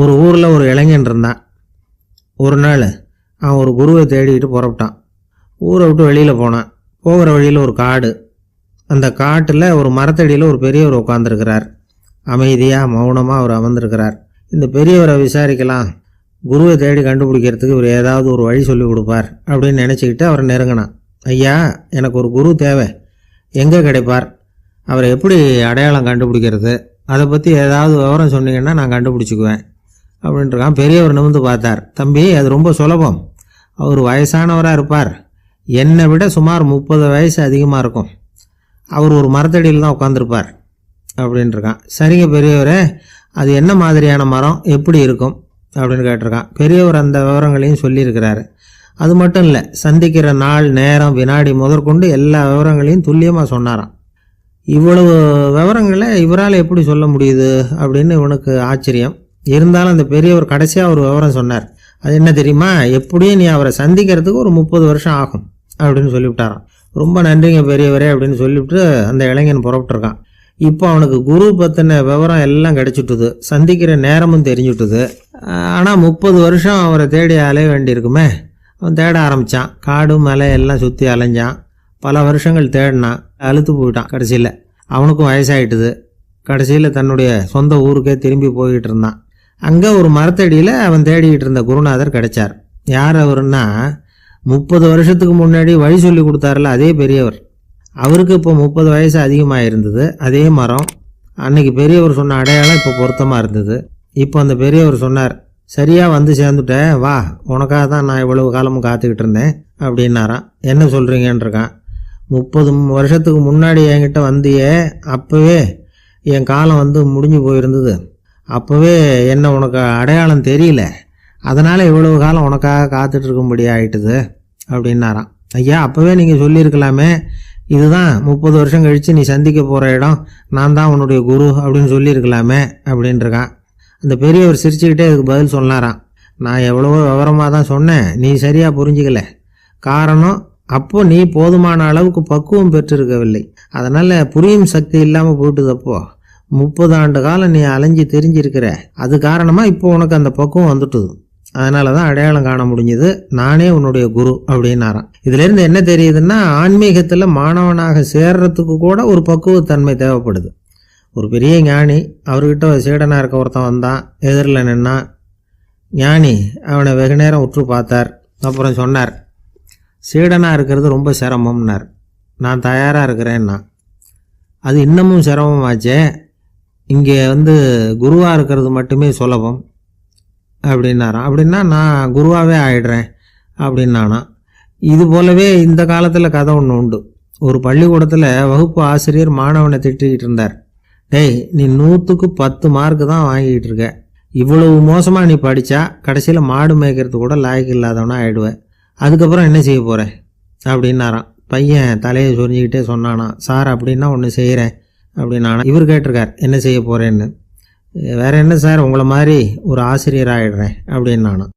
ஒரு ஊரில் ஒரு இளைஞன் இருந்தான். ஒரு நாள் அவன் ஒரு குருவை தேடிக்கிட்டு புறப்பட்டான். ஊரை விட்டு வெளியில் போனான். போகிற வழியில் ஒரு காடு. அந்த காட்டில் ஒரு மரத்தடியில் ஒரு பெரியவர் உட்காந்துருக்கிறார் அமைதியாக மௌனமாக அவர் அமர்ந்திருக்கிறார். இந்த பெரியவரை விசாரிக்கலாம். குருவை தேடி கண்டுபிடிக்கிறதுக்கு இவர் ஏதாவது ஒரு வழி சொல்லி கொடுப்பார் அப்படின்னு நினச்சிக்கிட்டு அவரை நெருங்கினான். ஐயா எனக்கு ஒரு குரு தேவை. எங்கே கிடைப்பார்? அவரை எப்படி அடையாளம் கண்டுபிடிக்கிறது? அதை பற்றி ஏதாவது விவரம் சொன்னீங்கன்னா நான் கண்டுபிடிச்சிக்குவேன். அப்படின்ட்டுருக்கான். பெரியவர் நிமிந்து பார்த்தார். தம்பி அது ரொம்ப சுலபம். அவர் வயசானவராக இருப்பார். என்னை விட சுமார் முப்பது வயசு அதிகமாக இருக்கும். அவர் ஒரு மரத்தடியில் தான் உட்காந்துருப்பார் அப்படின்ட்டுருக்கான். சரிங்க பெரியவரே அது என்ன மாதிரியான மரம்? எப்படி இருக்கும்? அப்படின்னு கேட்டிருக்கான். பெரியவர் அந்த விவரங்களையும் சொல்லியிருக்கிறாரு. அது மட்டும் இல்லை சந்திக்கிற நாள் நேரம் வினாடி முதற்கொண்டு எல்லா விவரங்களையும் துல்லியமாக சொன்னாராம். இவ்வளவு விவரங்களை இவரால் எப்படி சொல்ல முடியுது? அப்படின்னு இவனுக்கு ஆச்சரியம். இருந்தாலும் அந்த பெரியவர் கடைசியாக ஒரு விவரம் சொன்னார். அது என்ன தெரியுமா? எப்படியும் நீ அவரை சந்திக்கிறதுக்கு ஒரு முப்பது வருஷம் ஆகும் அப்படின்னு சொல்லிவிட்டாராம். ரொம்ப நன்றிங்க பெரியவரே அப்படின்னு சொல்லிவிட்டு அந்த இளைஞன் புறப்பட்டுருக்கான். இப்போ அவனுக்கு குரு பற்றின விவரம் எல்லாம் கிடைச்சிட்டுது. சந்திக்கிற நேரமும் தெரிஞ்சுட்டுது. ஆனால் முப்பது வருஷம் அவரை தேடி அலைய வேண்டியிருக்குமே. அவன் தேட ஆரம்பித்தான் காடு மலை எல்லாம் சுற்றி அலைஞ்சான். பல வருஷங்கள் தேடினான். அழுத்து போயிட்டான் கடைசியில். அவனுக்கும் வயசாயிட்டுது. கடைசியில் தன்னுடைய சொந்த ஊருக்கே திரும்பி போய்கிட்டு இருந்தான். அங்கே ஒரு மரத்தடியில் அவன் தேடிக்கிட்டு இருந்த குருநாதர் கிடைச்சார். யார் அவருன்னா முப்பது வருஷத்துக்கு முன்னாடி வழி சொல்லி கொடுத்தாருல அதே பெரியவர். அவருக்கு இப்போ முப்பது வயசு அதிகமாக இருந்தது. அதே மரம். அன்னைக்கு பெரியவர் சொன்ன அடையாளம் இப்போ பொருத்தமாக இருந்தது. இப்போ அந்த பெரியவர் சொன்னார் சரியாக வந்து சேர்ந்துட்டேன் வா உனக்காக தான் நான் இவ்வளவு காலமும் காத்துக்கிட்டு இருந்தேன் அப்படின்னாராம். என்ன சொல்கிறீங்கன்றிருக்கான் முப்பது வருஷத்துக்கு முன்னாடி என்கிட்ட வந்தியே அப்போவே என் காலம் வந்து முடிஞ்சு போயிருந்தது. அப்போவே என்ன உனக்கு அடையாளம் தெரியல? அதனால் இவ்வளவு காலம் உனக்காக காத்துட்ருக்கும்படி ஆயிட்டுது அப்படின்னாராம். ஐயா அப்போவே நீங்கள் சொல்லியிருக்கலாமே இதுதான் முப்பது வருஷம் கழித்து நீ சந்திக்க போகிற இடம் நான் தான் உன்னுடைய குரு அப்படின்னு சொல்லியிருக்கலாமே அப்படின்ட்டுருக்கான் அந்த பெரியவர் சிரிச்சுக்கிட்டே அதுக்கு பதில் சொன்னாராம். நான் எவ்வளவோ விவரமாக தான் சொன்னேன் நீ சரியாக புரிஞ்சிக்கல. காரணம் அப்போ நீ போதுமான அளவுக்கு பக்குவம் பெற்றிருக்கவில்லை. அதனால் புரியும் சக்தி இல்லாமல் போயிட்டுதப்போ முப்பது ஆண்டு காலம் நீ அலைஞ்சு தெரிஞ்சிருக்கிற. அது காரணமாக இப்போ உனக்கு அந்த பக்குவம் வந்துட்டுது. அதனால தான் அடையாளம் காண முடிஞ்சது. நானே உன்னுடைய குரு அப்படின்னாராம். இதுலேருந்து என்ன தெரியுதுன்னா ஆன்மீகத்தில் மாணவனாக சேர்றதுக்கு கூட ஒரு பக்குவத்தன்மை தேவைப்படுது. ஒரு பெரிய ஞானி அவர்கிட்ட ஒரு சீடனாக இருக்க ஒருத்தன் வந்தான் எதிரில் நின்னான். ஞானி அவனை வெகு நேரம் உற்று பார்த்தார். அப்புறம் சொன்னார் சீடனாக இருக்கிறது ரொம்ப சிரமம்னார். நான் தயாராக இருக்கிறேன்னா. அது இன்னமும் சிரமமாச்சே. இங்கே வந்து குருவாக இருக்கிறது மட்டுமே சுலபம் அப்படின்னாராம். அப்படின்னா நான் குருவாகவே ஆயிடுறேன் அப்படின்னானா இது போலவே இந்த காலத்தில் கதை ஒன்று உண்டு. ஒரு பள்ளிக்கூடத்தில் வகுப்பு ஆசிரியர் மாணவனை திட்டிக்கிட்டு இருந்தார். டேய் நீ நூற்றுக்கு பத்து மார்க்கு தான் வாங்கிக்கிட்டு இருக்க. இவ்வளவு மோசமாக நீ படித்தா கடைசியில் மாடு மேய்க்கிறது கூட லாய்க்கு இல்லாதவனா ஆயிடுவேன் அதுக்கப்புறம் என்ன செய்ய போகிறேன் அப்படின்னாராம். பையன் தலையை சொரிஞ்சிக்கிட்டே சொன்னானா சார் அப்படின்னா ஒன்று செய்கிறேன் அப்படின்னானா இவர் கேட்டிருக்கார் என்ன செய்ய போகிறேன்னு வேற என்ன சார்? உங்களை மாதிரி ஒரு ஆசிரியர் ஆகிடுறேன் அப்படின்னு நானும்